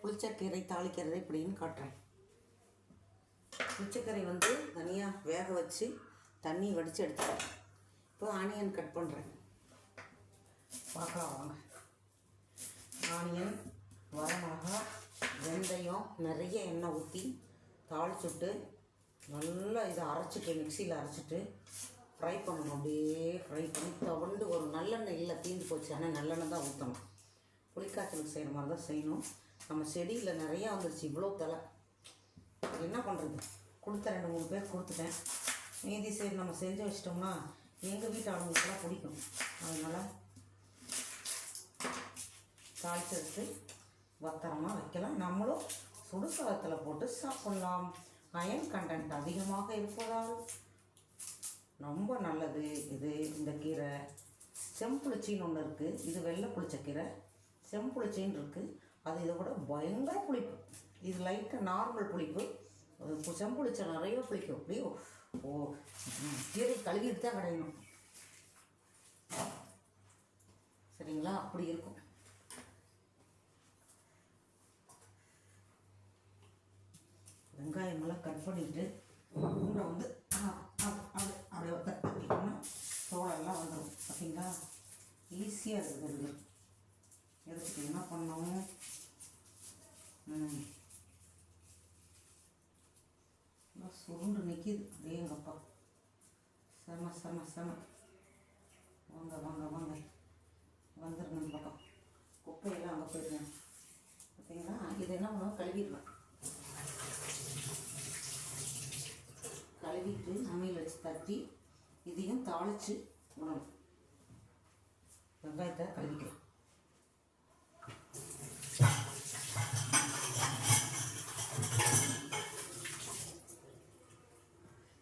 புளிச்சக்கீரை தாளிக்கிறது இப்படின்னு காட்டுறேன். புளிச்சக்கீரை வந்து தனியாக வேக வச்சு தண்ணி வடித்து எடுத்துக்கிறேன். இப்போ ஆனியன் கட் பண்ணுறேன் பார்க்கலாம் வாங்க. ஆனியன் வரமிளகா வெந்தயம் நிறைய எண்ணெய் ஊற்றி தாளிச்சுட்டு நல்லா இதை அரைச்சிட்டு மிக்சியில் அரைச்சிட்டு ஃப்ரை பண்ணணும். அப்படியே ஃப்ரை பண்ணி தவண்டு ஒரு நல்லெண்ணெய் இல்லை தீந்து போச்சு. ஆனால் நல்லெண்ணெய் தான் ஊற்றணும் புளிக்காய்ச்சலுக்கு செய்கிற மாதிரி தான் செய்யணும். நம்ம செடியில் நிறையா வந்துருச்சு இவ்வளோ தலை என்ன பண்ணுறது கொடுத்த ரெண்டு மூணு பேர் கொடுத்துட்டேன். மீதி சைடு நம்ம செஞ்சு வச்சிட்டோம்னா எங்கள் வீட்டு ஆளுங்களுக்கெல்லாம் பிடிக்கும். அதனால் தாளிச்சு எடுத்து பத்திரமாக வைக்கலாம். நம்மளும் சுடுசாதத்தில் போட்டு சாப்பிட்லாம். அயன் கண்டென்ட் அதிகமாக இருப்பதால் ரொம்ப நல்லது இது இந்த கீரை. செம்புளிச்சின்னு ஒன்று இருக்குது இது வெள்ளை புளிச்ச கீரை. செம்புளிச்சின்னு இருக்குது அது இதை விட பயங்கர புளிப்பு. இது லைட்டாக நார்மல் புளிப்பு. அது பு- நிறைய புளிக்கும். அப்படியே ஓ கீரை கழுவிட்டு தான் கிடையணும். சரிங்களா? அப்படி இருக்கும். வெங்காயமெல்லாம் கட் பண்ணிட்டு பூண்டை வந்து அப்படியே கட் பண்ணிட்டோம்னா தோலெல்லாம் வந்துடும் பார்த்தீங்களா ஈஸியாக இருக்குது. எதுக்கு என்ன பண்ணோம் சுருண்டு நிற்கிது அப்படியே எங்கப்பா செம செம செம. வாங்க வாங்க வாங்க. வந்துருங்க இந்த பக்கம். குப்பையெல்லாம் அங்கே போயிருங்க பார்த்தீங்களா இது என்ன பண்ணுவோம் கழுவிடலாம். கழுவிட்டு அம்மியில் வச்சு தட்டி இதையும் தாளித்து உணவு. வெங்காயத்தை கழுவிக்கலாம்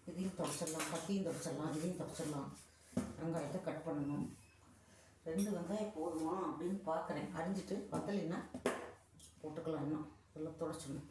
இதையும் அதையும் கத்தியும் தொடச்சிடலாம் இதையும் தொடச்சிடலாம் வெங்காயத்தை கட் பண்ணணும். ரெண்டு வெங்காயம் போதுமா அப்படின்னு பார்க்குறேன். அரிஞ்சிட்டு வத்தலைன்னா போட்டுக்கலாம் இன்னும். எல்லாம் தொடச்சிடணும்.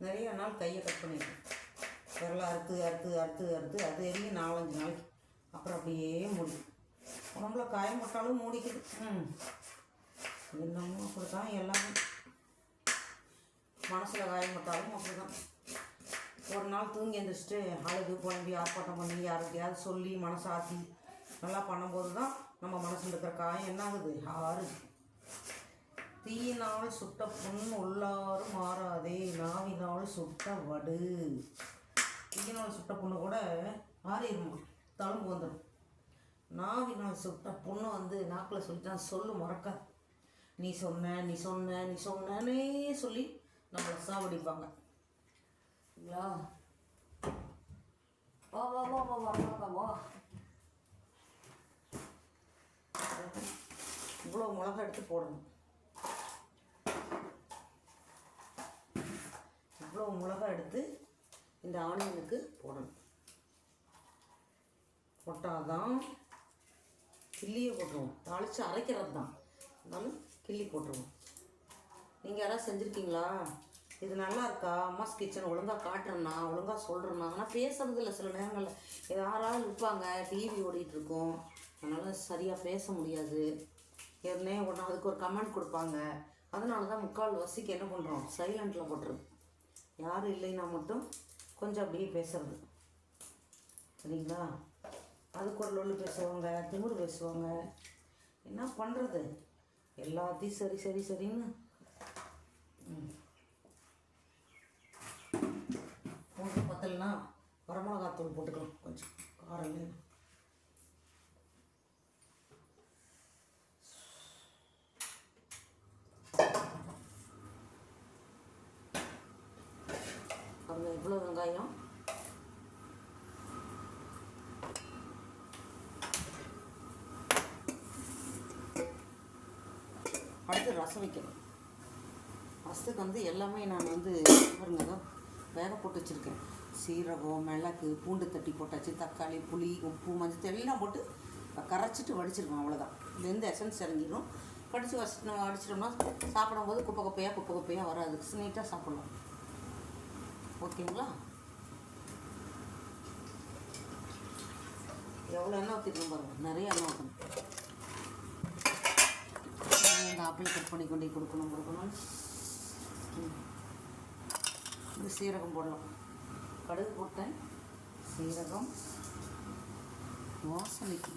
நிறைய நாள் கையை கட் பண்ணிட்டேன். விரல அறுத்து அறுத்து அறுத்து அறுத்து அது எரியும் நாலஞ்சு நாளைக்கு அப்புறம் அப்படியே மூடி. உடம்புல காயம் போட்டாலும் மூடிக்குது. ம். என்னமோ அப்படிதான் எல்லாமே. மனசில் காயம் போட்டாலும் அப்படிதான் ஒரு நாள் தூங்கி எந்திரிச்சிட்டு அழுது குழம்பி ஆர்ப்பாட்டம் பண்ணி யாருக்கையாவது சொல்லி மனசாத்தி நல்லா பண்ணும்போது தான் நம்ம மனசில் இருக்கிற காயம் என்ன ஆகுது? ஆறுது. தீயினால் சுட்ட புண் உள்ளாறு மாறாதே நாவினால் சுட்ட வடு. தீயினால் சுட்ட புண்ணு கூட ஆறிடுமா தழும்பு வந்துடும். நாவினால் சுட்ட புண்ணு வந்து நாக்கில் சொல்லித்தான் சொல்லு மறக்காது நீ சொன்ன நீ சொன்ன நீ சொன்னனே சொல்லி நம்மளை சாவடிப்பாங்க. இல்லைங்களா? வா வா வா வா வா வா வா இவ்வளோ மிளகா எடுத்து போடணும். அவ்வளோ மிளகா எடுத்து இந்த ஆனியனுக்கு போடணும். போட்டாதான் கிள்ளியே போட்டுருவோம். தாளித்து அரைக்கிறது தான் இருந்தாலும் கிள்ளி போட்டுருவோம். நீங்கள் யாராவது செஞ்சுருக்கீங்களா? இது நல்லா இருக்கா? அம்மாஸ் கிச்சன் ஒழுங்காக காட்டுறேன்னா ஒழுங்காக சொல்கிறேன்னா ஆனால் பேசுறது இல்லை சில நேரங்களில். யாராவது இருப்பாங்க டிவி ஓடிட்டுருக்கோம். அதனால் சரியாக பேச முடியாது. ஏற்கனவே ஒன்று அதுக்கு ஒரு கமெண்ட் கொடுப்பாங்க. அதனால தான் முக்கால் வசிக்கு என்ன பண்ணுறோம் சைலண்டில் போட்டுருது யாரும் இல்லைன்னா மட்டும் கொஞ்சம் அப்படியே பேசுறது. சரிங்களா? அதுக்கு ஒரு ஒன்று பேசுவாங்க திமிர் பேசுவாங்க. என்ன பண்ணுறது எல்லாத்தையும் சரி சரி சரின்னு. ம். பத்தலைன்னா வரமிளகாத்தூள் போட்டுக்கலாம் கொஞ்சம் காரம் இல்லைன்னா. இவ்வளோ வெங்காயம் அடுத்து ரசம் வைக்கணும். ரசத்துக்கு வந்து எல்லாமே நான் வந்து பாருங்க வேக போட்டு வச்சுருக்கேன். சீரகம் மிளகு பூண்டு தட்டி போட்டாச்சு தக்காளி புளி உப்பு மஞ்சள் எல்லாம் போட்டு கரைச்சிட்டு வடிச்சிருக்கோம் அவ்வளோதான் வெந்து எசன்ஸ் இறங்கிடும் கடிச்சு வச்சு அடிச்சிட்டோம்னா சாப்பிடும்போது குப்பை குப்பையாக குப்பை குப்பையாக வராது. நீட்டாக சாப்பிட்லாம். ஓகேங்களா? எவ்வளோ எண்ணெய் ஊற்றிருக்கோம் பாருங்கள் நிறைய எண்ணெய் ஊற்றணும் இந்த ஆப்பிள் கட் பண்ணி கொண்டு கொடுக்கணும் கொடுக்கணும். இது சீரகம் போடலாம். கடுகு போட்டேன். சீரகம் வாசனைக்கு.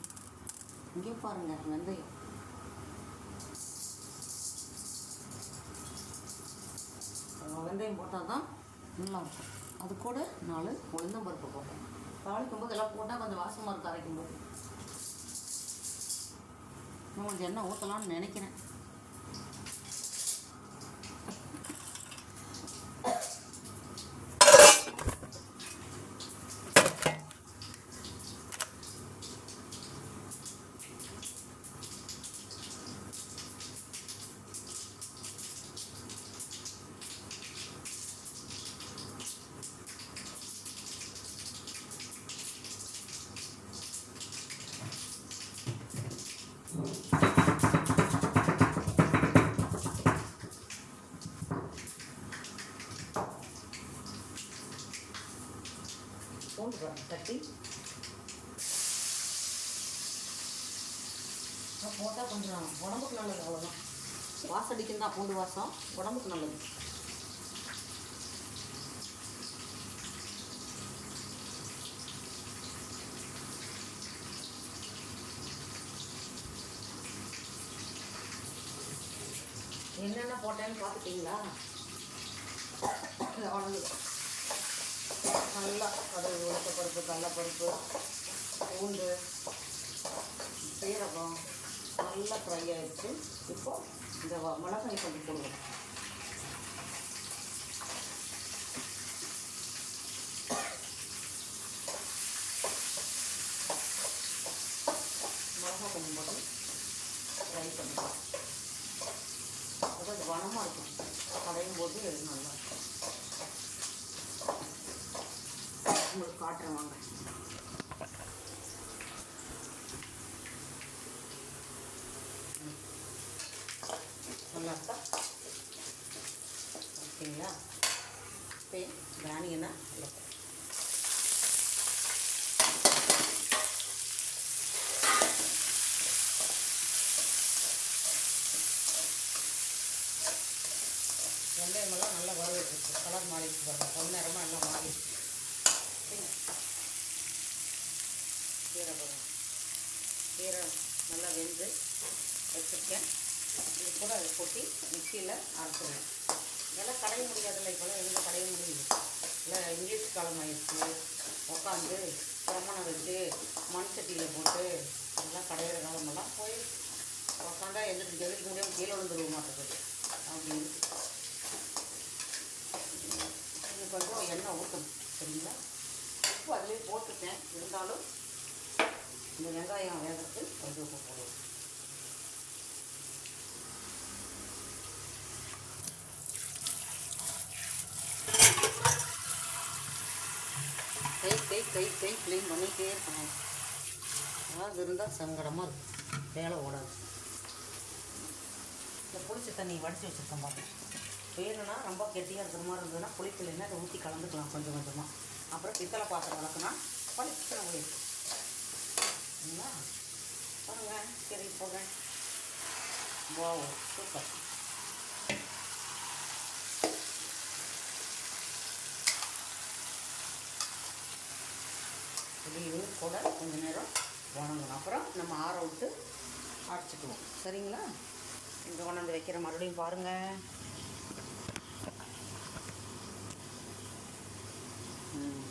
இங்கே பாருங்கள் வெந்தயம். வெந்தயம் போட்டால் தான் நல்லா இருக்கும். அது கூட நாலு உளுந்தம் பருப்பு போட்டோம் போது எல்லாம் போட்டால் கொஞ்சம் வாசமாக இருக்கும் அரைக்கும் போது. இன்னும் கொஞ்சம் எண்ணெய் ஊற்றலாம்னு நினைக்கிறேன். பூண்டு தட்டி போட்டால் கொஞ்சம் உடம்புக்கு நல்லது அவ்வளோதான் வாசடிக்கும் தான் பூண்டு வாசம் உடம்புக்கு நல்லது. என்னென்ன போட்டேன்னு பார்த்துட்டீங்களா? அவ்வளோதான் நல்லா கடுகு உளுத்தப்பருப்பு கடலப்பருப்பு பூண்டு சீரகம் நல்லா ஃப்ரை ஆகிடுச்சு இப்போ இந்த வ- மிளகாய் கொஞ்சம் போடுவோம். மிளகாய் கொஞ்சம் போட்டு ஃப்ரை பண்ணிக்கலாம். அதாவது வனமாக இருக்கும். கடையும் போது நல்லா இருக்கும். உங்களுக்கு காட்டுறேன் வாங்க. நல்லா இருக்கா? ஓகேங்களா? இப்போ பிராணிங்கன்னா வெங்காயமெல்லாம் நல்லா வறுவிட்டுருக்கு கலர் மாறிடுச்சு பாருங்க பொன்னேரமாக நல்லா மாறிடுச்சு கீரை பாருங்க கீரை நல்லா வெந்து வச்சுருக்கேன். இது கூட அதை கொட்டி மிக்சியில் அரைச்சிடுவேன். இதெல்லாம் கடைய முடியாதுல்ல இப்போலாம் எங்கே கடைய முடியுது இல்லை இங்கிலீஷ் காலம் ஆயிடுச்சு. உட்காந்து பிரமணம் வச்சு மண் சட்டியில் போட்டு எல்லாம் கடையிற காலமெல்லாம் போய் உட்காந்தா எந்திரிச்சு எதிர்க்க முடியாமல் கீழே விழுந்துருவ மாட்டேங்குது அப்படின்னு. இது கொஞ்சம் எண்ணெய் ஊற்றணும் சரிங்களா? உப்பு அதிலே போட்டுட்டேன் இருந்தாலும் இந்த வெங்காயம் வேகிறதுக்கு கொஞ்சம் உப்பு போடுவோம். கை கை கை கை க்ளீன் பண்ணிகிட்டே இருக்கணும். அதாவது இருந்தால் சங்கடமாக இருக்கும். வேலை ஓடாது. இந்த புளிச்ச தண்ணி வடித்து வச்சுருக்கோம் பாருங்க வேணும்னா ரொம்ப கெட்டியாக இருக்கிற மாதிரி இருந்ததுன்னா புளிப்பில்லைன்னா அதை ஊற்றி கலந்துக்கலாம் கொஞ்சம் கொஞ்சமாக அப்புறம் பித்தளை பாத்திரம் வளர்க்கணும் பளிச்சனை போயிருக்கு சரிங்களா பாருங்க சரி போடுறேன் வா சூப்பர் இது கூட கொஞ்ச நேரம் வணங்கணும் அப்புறம் நம்ம ஆற விட்டு அரைச்சிக்குவோம் சரிங்களா இங்கே கொண்டாந்து வைக்கிற மறுபடியும் பாருங்கள் ம்.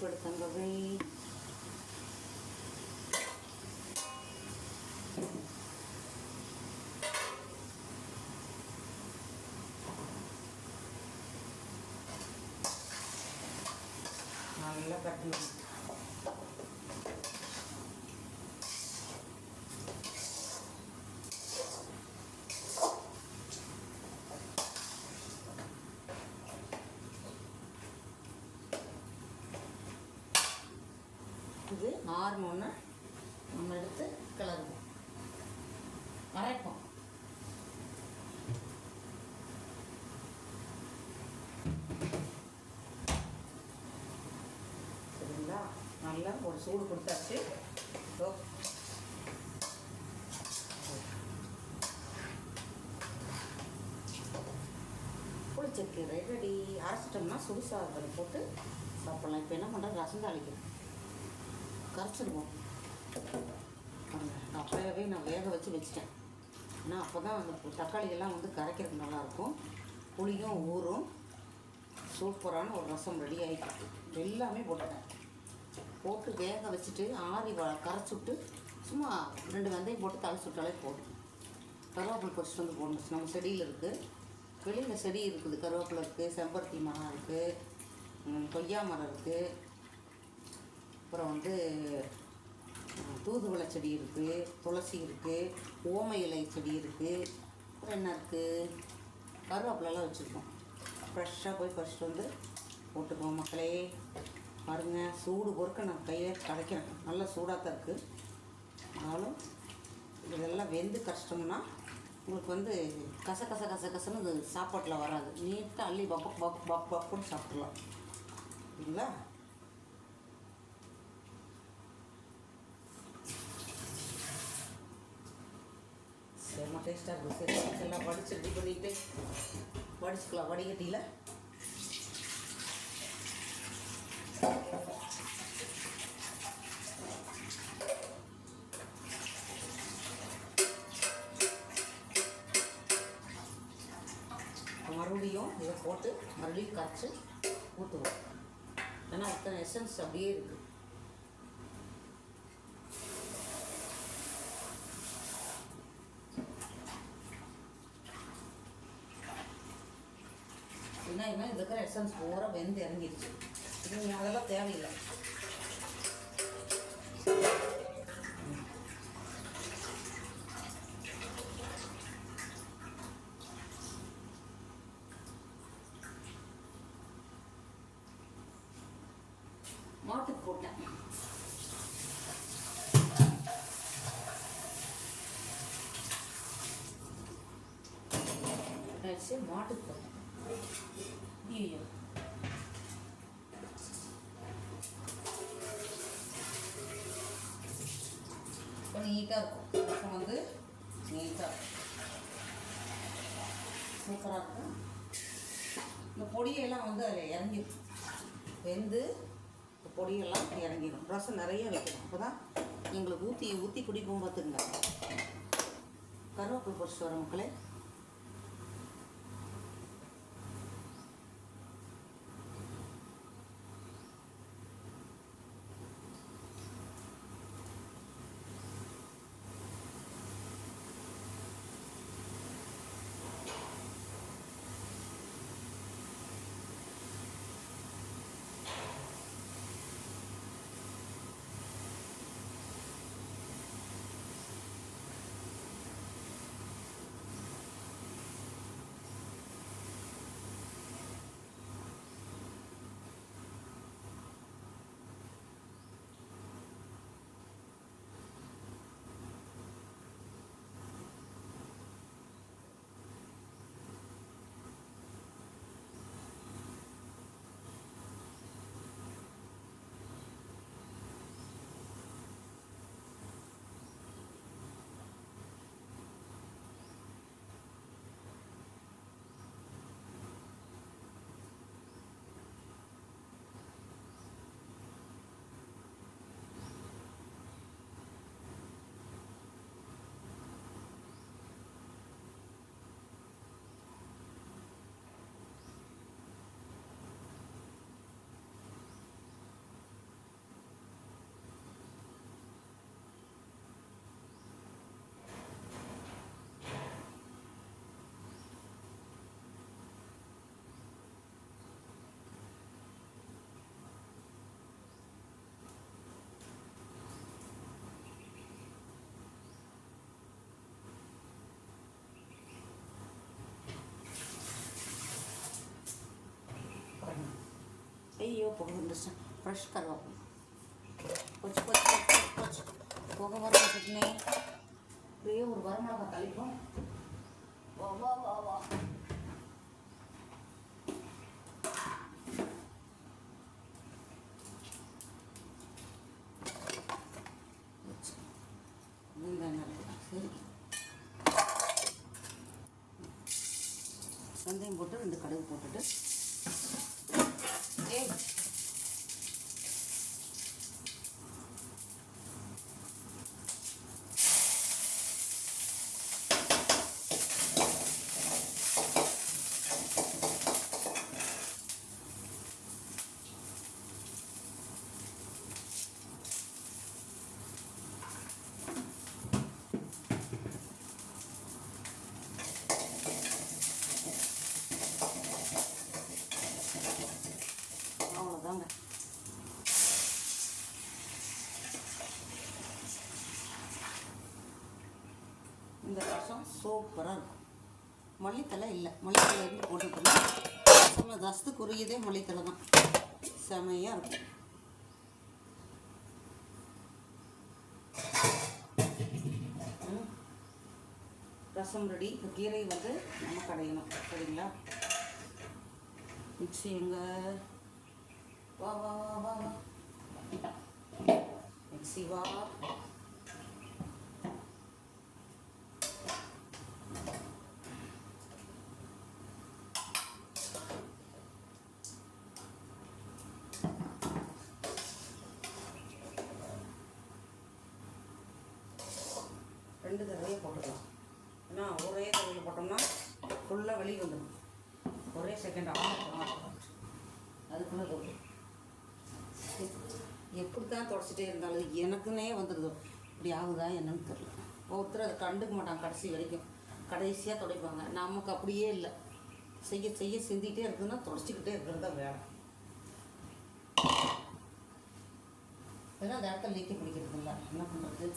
போய் கட்டணும் இது ஆறுனோன்னு நம்ம எடுத்து கிளறுவோம் அரைப்போம் சரிங்களா நல்லா ஒரு சூடு கொடுத்தாச்சு. ஸோ புளிச்சக்கீரை ரெடி. அரைச்சிட்டோம்னா சுடுசாதத்தில் போட்டு சாப்பிட்லாம். இப்போ என்ன பண்ணுறது ரசம் தாளிக்கணும். கரைச்சிடுவோம். அப்போவே நான் வேக வச்சு வச்சிட்டேன். ஏன்னா அப்போ தான் அந்த தக்காளியெல்லாம் வந்து கரைக்கிறதுக்கு நல்லாயிருக்கும். புளியும் ஊறும். சூப்பரான ஒரு ரசம் ரெடி ஆகிட்டு எல்லாமே போட்டுட்டேன். போட்டு வேக வச்சுட்டு ஆறி வ கரைச்சி விட்டு சும்மா ரெண்டு வெந்தயம் போட்டு தலை சுட்டாலே போடும் கருவேப்பிலை பறிச்சுட்டு வந்து போடணும். நம்ம செடியில் இருக்குது வெளியில் செடி இருக்குது. கருவேப்பிலை இருக்குது செம்பருத்தி மரம் இருக்குது கொய்யா மரம் இருக்குது அப்புறம் வந்து தூதுவளை செடி இருக்குது துளசி இருக்குது ஓம இலை செடி இருக்குது அப்புறம் என்ன இருக்குது கருவேப்பிலெல்லாம் வச்சுருக்கோம். ஃப்ரெஷ்ஷாக போய் ஃபஸ்ட்டு வந்து போட்டுக்குவோம் மக்களே. பாருங்க சூடு பொறுக்க நான் கையை கடைக்கிறேன் நல்லா சூடாக தான் இருக்குது ஆனாலும் இதெல்லாம் வெந்து கஷ்டம்னா உங்களுக்கு வந்து கச கச கச கசன்னு இது சாப்பாட்டில் வராது. நீட்டாக அள்ளி பப்பக் பப் பப் பப்புன்னு சாப்பிட்லாம். இல்லைங்களா செம்ம டேஸ்ட்டாக இருக்கும் சரி எல்லாம் வடிச்சு ரெடி பண்ணிட்டு வடிச்சுக்கலாம். வடிகட்டியில். போட்டு மறுபடியும் கரைச்சி ஊற்றுவோம் ஏன்னா அத்தனை எசன்ஸ் அப்படியே இருக்குது என்ன என்ன இதுல இருக்கிற எசன்ஸ் பூரா வெந்து இறங்கிடுச்சு இது அதெல்லாம் தேவையில்லை மாட்டுக்கு போட்டேன் ஆயிடுச்சு மாட்டுக்கு போட்டேன் ஐயோ இப்போ நீட்டாக இருக்கும். ரசம் வந்து நீட்டாக இருக்கும். சூப்பராக இருக்கும். இந்த பொடியெல்லாம் வந்து அதில் இறங்கிடும் வெந்து இந்த பொடியெல்லாம் இறங்கிடும் ரசம் நிறைய வைக்கணும். அப்போ தான் எங்களுக்கு ஊற்றி ஊற்றி குடிப்போம் பார்த்துங்க கருவேப்பிலை பொரிச்சு வர மக்களே. ஐயோ புகை வந்துருச்சு ஃப்ரெஷ் கருவாப்பில் கொச்சு கொச்சு கொச்சு கொச்சு புகை வர வச்சுட்டுனே இப்படியே ஒரு வரமிளகா கழிப்போம் வா வா வா வா வெந்தயம் போட்டு ரெண்டு கடுகு போட்டுட்டு வாங்க. இந்த ரசம் சூப்பராக இருக்கும். மல்லித்தலை இல்லை. மல்லித்தலை இருந்து போட்டுக்கலாம் ரசம்ல ரசத்துக்கு உரியதே மல்லித்தலை தான். செமையாக இருக்கும். ரசம் ரெடி. இப்போ கீரை வந்து நம்ம கடையணும். சரிங்களா? மிக்சி எங்கே வா வா வா வா வா மிக்ஸி வா ரெண்டு தடவையே போட்டுக்கலாம். ஏன்னா ஒரே தடவையில் போட்டோம்னா ஃபுல்லாக வெளியே வந்துடும். ஒரே செகண்ட் ஆகும் அதுக்குள்ளே போட்டு. எப்படி தான் தொடச்சிட்டே இருந்தாலும் எனக்குன்னே வந்துடுது இப்படி ஆகுதா என்னன்னு தெரியல. ஒருத்தர் அதை கண்டுக்க மாட்டாங்க கடைசி வரைக்கும். கடைசியாக துடைப்பாங்க. நமக்கு அப்படியே இல்லை. செய்ய செய்ய சிந்திக்கிட்டே இருக்குதுன்னா தொடச்சிக்கிட்டே இருக்கிறது தான் வேலை. ஏன்னா அந்த இடத்துல நீக்கி பிடிக்கிறது இல்லை. என்ன பண்ணுறது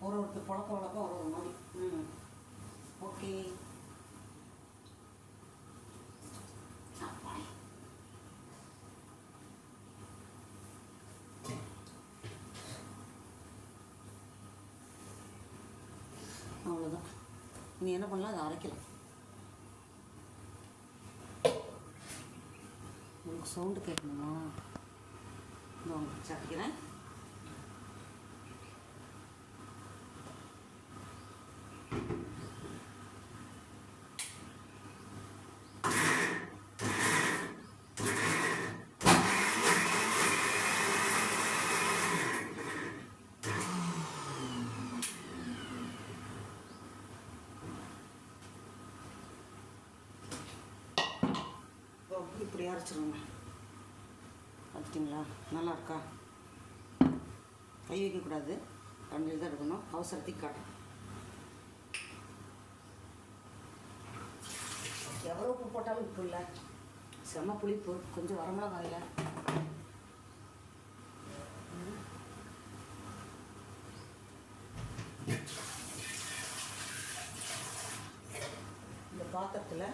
ஒரு ஒருத்தர் பழக்க வழக்கம் ஒரு ஒரு மாதிரி. ம். ஓகே அவ்வளோதான் நீ என்ன பண்ணலாம்? அதை அரைக்கலாம் உங்களுக்கு சவுண்டு கேட்கணுமா? இந்த உங்களுக்கு சட்டிக்கிறேன் இப்படி அரைச்சிருங்க. பார்த்துட்டிங்களா நல்லா இருக்கா? கை வைக்கக்கூடாது. தண்ணியில் தான் எடுக்கணும். அவசரத்துக்கு காட்டும் எவ்வளோ உப்பு போட்டாலும் உப்பு இல்லை. செம புளிப்பு. கொஞ்சம் வரமிளகாயில் இந்த பாத்திரத்தில்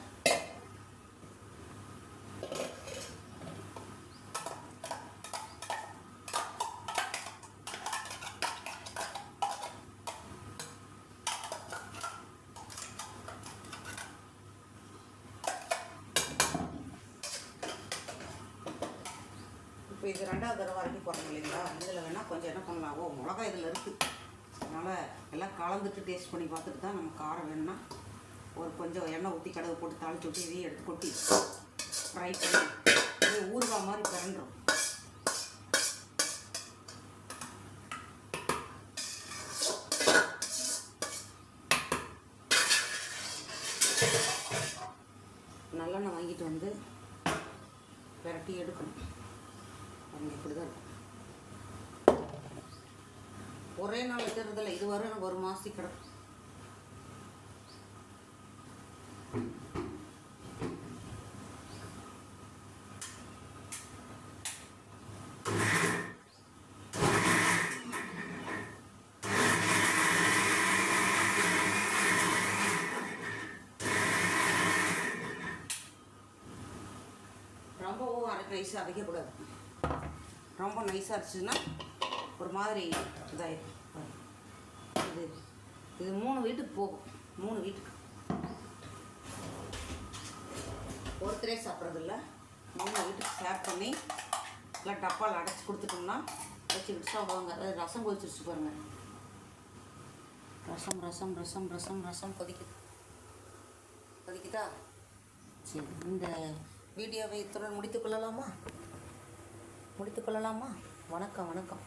இது ரெண்டாவது தடவை அரைக்கி போடுறோம் இல்லைங்களா? இதில் வேணால் கொஞ்சம் என்ன பண்ணலாம்? ஓ மிளகா இதில் இருக்குது அதனால் எல்லாம் கலந்துட்டு டேஸ்ட் பண்ணி பார்த்துட்டு தான் நம்ம காரம் வேணும்னா ஒரு கொஞ்சம் எண்ணெய் ஊற்றி கடவு போட்டு தாளிச்சு விட்டு இதையும் எடுத்து கொட்டி ஃப்ரை பண்ணி அப்படியே ஊறுகாய் மாதிரி பிறண்டுரும் நல்லெண்ணெய் வாங்கிட்டு வந்து விரட்டி எடுக்கணும் அவங்க இப்படி தான் இருக்கும் ஒரே வைக்கிறதில்ல. இது எனக்கு ஒரு மாதம் கிடக்கும் ரொம்பவும் அரைக்க நைஸாக அரைக்கக்கூடாது. ரொம்ப நைஸாக இருந்துச்சுன்னா ஒரு மாதிரி இதாகிடும் இது இது மூணு வீட்டுக்கு போகும். மூணு வீட்டுக்கு. ஒருத்தரே சாப்பிட்றதில்ல. மூணு வீட்டுக்கு ஷேர் பண்ணி இல்லை டப்பாவில் அடைச்சி கொடுத்துட்டோம்னா வச்சுக்கிட்டு சாப்பிடுவாங்க அதாவது ரசம் கொதிச்சிருச்சு பாருங்க. ரசம் ரசம் ரசம் ரசம் ரசம் கொதிக்குது. கொதிக்குதா? சரி இந்த வீடியோவை இத்துடன் முடித்துக் கொள்ளலாமா? முடித்துக் கொள்ளலாமா? வணக்கம் வணக்கம்.